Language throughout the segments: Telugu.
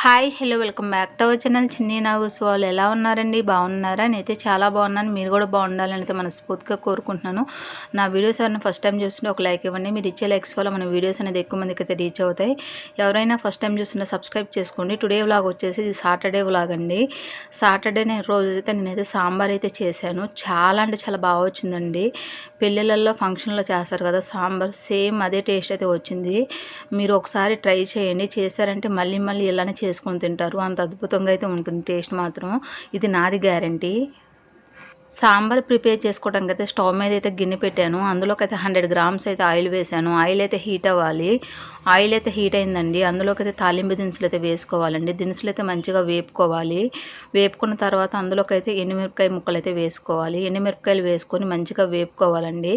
Hi hello welcome back to our channel. Chinni Nagus వాళ్ళు ఎలా ఉన్నారండి? బాగున్నారా? నేనైతే చాలా బాగున్నాను. మీరు కూడా బాగుండాలని అయితే మనస్ఫూర్తిగా కోరుకుంటున్నాను. నా వీడియోస్ ఎవరైనా ఫస్ట్ టైం చూస్తుంటే ఒక లైక్ ఇవ్వండి. మీరు ఇచ్చే లైక్స్ వల్ల మన వీడియోస్ అనేది ఎక్కువ మందికి అయితే రీచ్ అవుతాయి. ఎవరైనా ఫస్ట్ టైం చూస్తుంటే సబ్స్క్రైబ్ చేసుకోండి. టుడే వ్లాగ్ వచ్చేసి ఇది సాటర్డే వ్లాగ్ అండి. సాటర్డే రోజు అయితే నేనైతే సాంబార్ అయితే చేశాను. చాలా అంటే చాలా బాగా వచ్చిందండి. పెళ్ళిళ్ళల్లో ఫంక్షన్లో చేస్తారు కదా సాంబార్ సేమ్ అదే టేస్ట్ అయితే వచ్చింది. మీరు ఒకసారి ట్రై చేయండి. చేశారంటే మళ్ళీ మళ్ళీ ఇలానే చేసుకొని తింటారు. అంత అద్భుతంగా అయితే ఉంటుంది టేస్ట్ మాత్రం. ఇది నాది గ్యారంటీ. సాంబార్ ప్రిపేర్ చేసుకోవడానికి అయితే స్టవ్ మీద అయితే గిన్నె పెట్టాను. అందులోకి అయితే హండ్రెడ్ గ్రామ్స్ అయితే ఆయిల్ వేసాను. ఆయిల్ అయితే హీట్ అవ్వాలి. ఆయిల్ అయితే హీట్ అయిందండి. అందులోకి అయితే తాలింపు దినుసులు అయితే వేసుకోవాలండి. దినుసులు అయితే మంచిగా వేపుకోవాలి. వేపుకున్న తర్వాత అందులోకి అయితే ఎండుమిరపకాయ ముక్కలు అయితే వేసుకోవాలి. ఎండుమిరపకాయలు వేసుకొని మంచిగా వేపుకోవాలండి.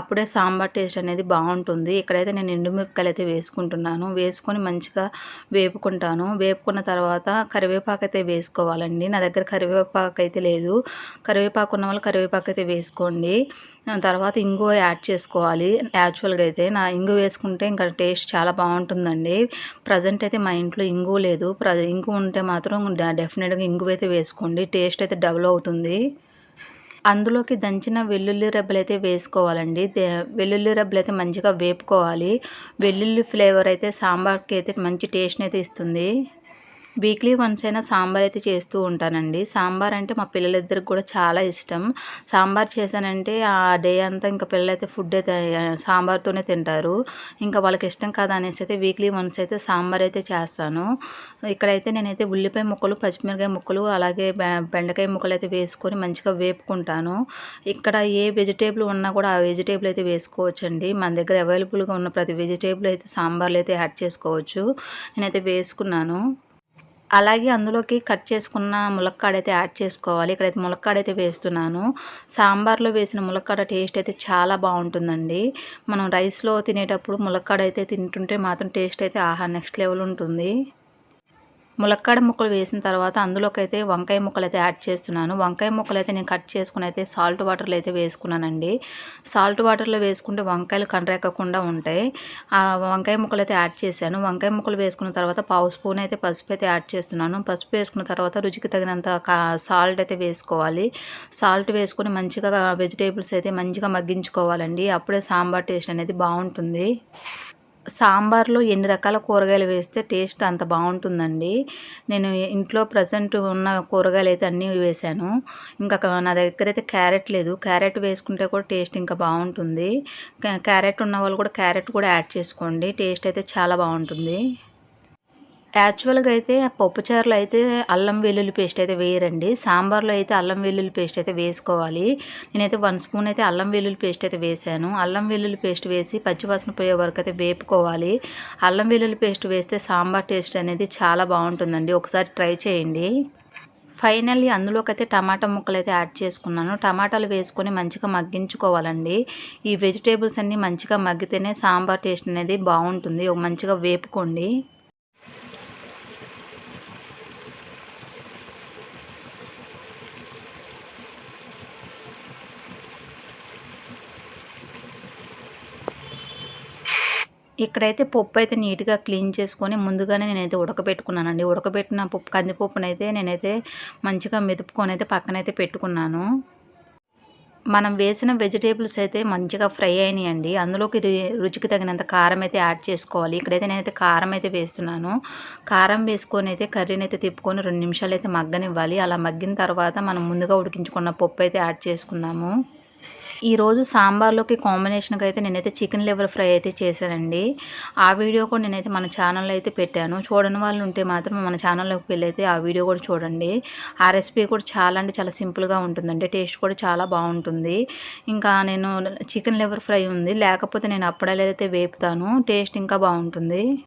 అప్పుడే సాంబార్ టేస్ట్ అనేది బాగుంటుంది. ఇక్కడైతే నేను ఎండుమిరపకాయలు అయితే వేసుకుంటున్నాను. వేసుకొని మంచిగా వేపుకుంటాను. వేపుకున్న తర్వాత కరివేపాకు అయితే వేసుకోవాలండి. నా దగ్గర కరివేపాకు అయితే లేదు. కరివేపాకు ఉన్న వాళ్ళు కరివేపాకు అయితే వేసుకోండి తర్వాత ఇంగు యాడ్ చేసుకోవాలి. యాక్చువల్గా అయితే నా ఇంగు వేసుకుంటే ఇంకా టేస్ట్ చాలా బాగుంటుందండి. ప్రజెంట్ అయితే మా ఇంట్లో ఇంగు లేదు. ప్ర ఇంగు ఉంటే మాత్రం డెఫినెట్గా ఇంగు అయితే వేసుకోండి. టేస్ట్ అయితే డబుల్ అవుతుంది. అందులోకి దంచిన వెల్లుల్లి రెబ్బలు అయితే వేసుకోవాలండి. వెల్లుల్లి రెబ్బలు అయితే మంచిగా వేపుకోవాలి. వెల్లుల్లి ఫ్లేవర్ అయితే సాంబార్కి అయితే మంచి టేస్ట్ని అయితే ఇస్తుంది. వీక్లీ వన్స్ అయినా సాంబార్ అయితే చేస్తూ ఉంటానండి. సాంబార్ అంటే మా పిల్లలిద్దరికి కూడా చాలా ఇష్టం. సాంబార్ చేశానంటే ఆ డే అంతా ఇంకా పిల్లలైతే ఫుడ్ అయితే సాంబార్తోనే తింటారు. ఇంకా వాళ్ళకి ఇష్టం కాదు అనేసి అయితే వీక్లీ వన్స్ అయితే సాంబార్ అయితే చేస్తాను. ఇక్కడైతే నేనైతే ఉల్లిపాయ ముక్కలు పచ్చిమిరకాయ ముక్కలు అలాగే బెండకాయ ముక్కలు అయితే వేసుకొని మంచిగా వేపుకుంటాను. ఇక్కడ ఏ వెజిటేబుల్ ఉన్నా కూడా ఆ వెజిటేబుల్ అయితే వేసుకోవచ్చండి. మన దగ్గర అవైలబుల్గా ఉన్న ప్రతి వెజిటేబుల్ అయితే సాంబార్లు అయితే యాడ్ చేసుకోవచ్చు. నేనైతే వేసుకున్నాను. అలాగే అందులోకి కట్ చేసుకున్న ములక్కాడ అయితే యాడ్ చేసుకోవాలి. ఇక్కడైతే ములక్కాడ అయితే వేస్తున్నాను. సాంబార్లో వేసిన ములక్కాడ టేస్ట్ అయితే చాలా బాగుంటుందండి. మనం రైస్లో తినేటప్పుడు ములక్కాడ అయితే తింటుంటే మాత్రం టేస్ట్ అయితే ఆహా నెక్స్ట్ లెవెల్ ఉంటుంది. ములక్కాడ ముక్కలు వేసిన తర్వాత అందులోకైతే వంకాయ ముక్కలు అయితే యాడ్ చేస్తున్నాను. వంకాయ ముక్కలు అయితే నేను కట్ చేసుకుని అయితే సాల్ట్ వాటర్లో అయితే వేసుకున్నానండి. సాల్ట్ వాటర్లో వేసుకుంటే వంకాయలు కండ్రెక్కకుండా ఉంటాయి. ఆ వంకాయ ముక్కలు అయితే యాడ్ చేశాను. వంకాయ ముక్కలు వేసుకున్న తర్వాత పావు స్పూన్ అయితే పసుపు అయితే యాడ్ చేస్తున్నాను. పసుపు వేసుకున్న తర్వాత రుచికి తగినంత సాల్ట్ అయితే వేసుకోవాలి. సాల్ట్ వేసుకొని మంచిగా వెజిటేబుల్స్ అయితే మంచిగా మగ్గించుకోవాలండి. అప్పుడే సాంబార్ టేస్ట్ అనేది బాగుంటుంది. సాంబార్లో ఎన్ని రకాల కూరగాయలు వేస్తే టేస్ట్ అంత బాగుంటుందండి. నేను ఇంట్లో ప్రజెంట్ ఉన్న కూరగాయలు అయితే అన్నీ వేసాను ఇంకా నా దగ్గర అయితే క్యారెట్ లేదు. క్యారెట్ వేసుకుంటే కూడా టేస్ట్ ఇంకా బాగుంటుంది. క్యారెట్ ఉన్న వాళ్ళు కూడా క్యారెట్ కూడా యాడ్ చేసుకోండి. టేస్ట్ అయితే చాలా బాగుంటుంది. యాక్చువల్గా అయితే పప్పుచారులో అయితే అల్లం వెల్లుల్లి పేస్ట్ అయితే వేయరండి. సాంబార్లో అయితే అల్లం వెల్లుల్లి పేస్ట్ అయితే వేసుకోవాలి. నేనైతే వన్ స్పూన్ అయితే అల్లం వెల్లుల్లి పేస్ట్ అయితే వేసాను. అల్లం వెల్లుల్లి పేస్ట్ వేసి పచ్చివాసన పోయే వరకు అయితే వేపుకోవాలి. అల్లం వెల్లుల్లి పేస్ట్ వేస్తే సాంబార్ టేస్ట్ అనేది చాలా బాగుంటుందండి. ఒకసారి ట్రై చేయండి. ఫైనల్లీ అందులోకైతే టమాటా ముక్కలు అయితే యాడ్ చేసుకున్నాను. టమాటాలు వేసుకొని మంచిగా మగ్గించుకోవాలండి. ఈ వెజిటేబుల్స్ అన్నీ మంచిగా మగ్గితేనే సాంబార్ టేస్ట్ అనేది బాగుంటుంది. మంచిగా వేపుకోండి. ఇక్కడైతే పప్పు అయితే నీట్గా క్లీన్ చేసుకొని ముందుగానే నేనైతే ఉడకబెట్టుకున్నానండి. ఉడకబెట్టిన పప్పు కందిపప్పునైతే నేనైతే మంచిగా మెదుపుకొని అయితే పక్కనైతే పెట్టుకున్నాను. మనం వేసిన వెజిటేబుల్స్ అయితే మంచిగా ఫ్రై అయినాయండి. అందులోకి రుచికి తగినంత కారం అయితే యాడ్ చేసుకోవాలి. ఇక్కడైతే నేనైతే కారం అయితే వేస్తున్నాను. కారం వేసుకొని అయితే కర్రీని అయితే తిప్పుకొని రెండు నిమిషాలు అయితే మగ్గనివ్వాలి. అలా మగ్గిన తర్వాత మనం ముందుగా ఉడికించుకున్న పప్పు అయితే యాడ్ చేసుకున్నాము ఈరోజు సాంబార్లోకి కాంబినేషన్కి అయితే నేనైతే చికెన్ లివర్ ఫ్రై అయితే చేశానండి. ఆ వీడియో కూడా నేనైతే మన ఛానల్లో అయితే పెట్టాను. చూడని వాళ్ళు ఉంటే మాత్రం మన ఛానల్లోకి వెళ్ళైతే ఆ వీడియో కూడా చూడండి. ఆ రెసిపీ కూడా చాలా అంటే చాలా సింపుల్గా ఉంటుందండి. టేస్ట్ కూడా చాలా బాగుంటుంది. ఇంకా నేను చికెన్ లివర్ ఫ్రై ఉంది. లేకపోతే నేను అప్పుడైతే వేపుతాను. టేస్ట్ ఇంకా బాగుంటుంది.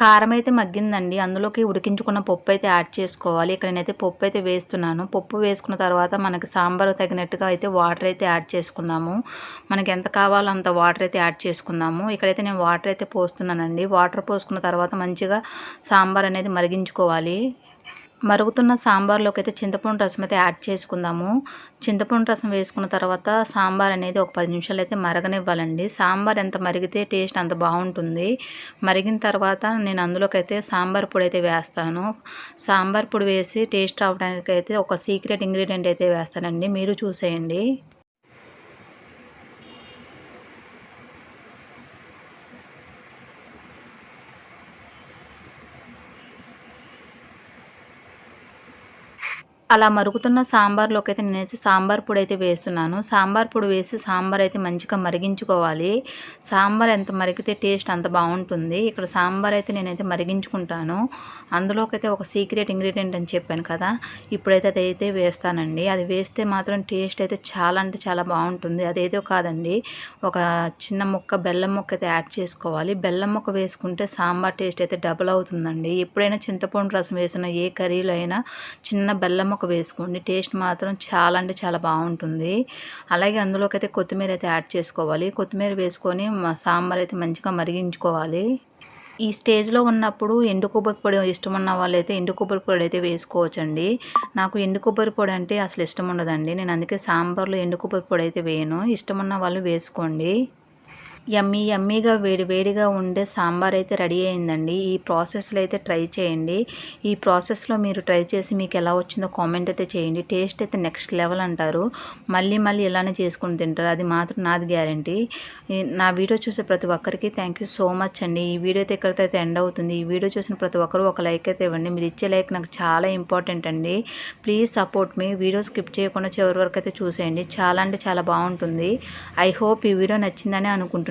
కారం అయితే మగ్గిందండి. అందులోకి ఉడికించుకున్న పప్పు అయితే యాడ్ చేసుకోవాలి. ఇక్కడ నేనైతే పప్పు అయితే వేస్తున్నాను. పప్పు వేసుకున్న తర్వాత మనకి సాంబార్ తగినట్టుగా అయితే వాటర్ అయితే యాడ్ చేసుకుందాము. మనకి ఎంత కావాలో అంత వాటర్ అయితే యాడ్ చేసుకుందాము. ఇక్కడైతే నేను వాటర్ అయితే పోస్తున్నానండి. వాటర్ పోసుకున్న తర్వాత మంచిగా సాంబార్ అనేది మరిగించుకోవాలి. మరుగుతున్న సాంబార్లోకి అయితే చింతపండు రసం అయితే యాడ్ చేసుకుందాము. చింతపండు రసం వేసుకున్న తర్వాత సాంబార్ అనేది ఒక పది నిమిషాలు అయితే మరగనివ్వాలండి. సాంబార్ ఎంత మరిగితే టేస్ట్ అంత బాగుంటుంది. మరిగిన తర్వాత నేను అందులోకి అయితే సాంబార్ పొడి అయితే వేస్తాను. సాంబార్ పొడి వేసి టేస్ట్ రావడానికి అయితే ఒక సీక్రెట్ ఇంగ్రీడియంట్ అయితే వేస్తానండి. మీరు చూసేయండి. అలా మరుగుతున్న సాంబార్లోకి అయితే నేనైతే సాంబార్ పొడి అయితే వేస్తున్నాను. సాంబార్ పొడి వేసి సాంబార్ అయితే మంచిగా మరిగించుకోవాలి. సాంబార్ ఎంత మరిగితే టేస్ట్ అంత బాగుంటుంది. ఇక్కడ సాంబార్ అయితే నేనైతే మరిగించుకుంటాను. అందులోకైతే ఒక సీక్రెట్ ఇంగ్రీడియంట్ అని చెప్పాను కదా ఇప్పుడైతే అదైతే వేస్తానండి. అది వేస్తే మాత్రం టేస్ట్ అయితే చాలా అంటే చాలా బాగుంటుంది. అదేదో కాదండి ఒక చిన్న ముక్క బెల్లం ముక్క అయితే యాడ్ చేసుకోవాలి. బెల్లం ముక్క వేసుకుంటే సాంబార్ టేస్ట్ అయితే డబుల్ అవుతుందండి. ఎప్పుడైనా చింతపండు రసం వేసిన ఏ కర్రీలో అయినా చిన్న బెల్లం ముక్క వేసుకోండి. టేస్ట్ మాత్రం చాలా అంటే చాలా బాగుంటుంది. అలాగే అందులోకి అయితే కొత్తిమీర అయితే యాడ్ చేసుకోవాలి. కొత్తిమీర వేసుకొని సాంబార్ అయితే మంచిగా మరిగించుకోవాలి. ఈ స్టేజ్లో ఉన్నప్పుడు ఎండు కొబ్బరి పొడి ఇష్టం ఉన్న వాళ్ళైతే ఎండు కొబ్బరి పొడి అయితే వేసుకోవచ్చండి. నాకు ఎండు కొబ్బరి పొడి అంటే అసలు ఇష్టం ఉండదండి. నేను అందుకే సాంబార్లో ఎండు కొబ్బరి పొడి అయితే వేయను. ఇష్టం ఉన్న వాళ్ళు వేసుకోండి. యమ్మీ యమ్మీగా వేడి వేడిగా ఉండే సాంబార్ అయితే రెడీ అయిందండి. ఈ ప్రాసెస్లో అయితే ట్రై చేయండి. ఈ ప్రాసెస్లో మీరు ట్రై చేసి మీకు ఎలా వచ్చిందో కామెంట్ అయితే చేయండి. టేస్ట్ అయితే నెక్స్ట్ లెవెల్ అంటారు. మళ్ళీ మళ్ళీ ఇలానే చేసుకుని తింటారు. అది మాత్రం నాది గ్యారంటీ. నా వీడియో చూసే ప్రతి ఒక్కరికి థ్యాంక్ యూ సో మచ్ అండి. ఈ వీడియో అయితే ఎక్కడితో అయితే ఎండ్ అవుతుంది. ఈ వీడియో చూసిన ప్రతి ఒక్కరు ఒక లైక్ అయితే ఇవ్వండి. మీరు ఇచ్చే లైక్ నాకు చాలా ఇంపార్టెంట్ అండి. ప్లీజ్ సపోర్ట్ మీ వీడియో స్కిప్ చేయకుండా చివరి వరకు అయితే చూసేయండి. చాలా అంటే చాలా బాగుంటుంది. ఐ హోప్ ఈ వీడియో నచ్చిందని అనుకుంటున్నాను.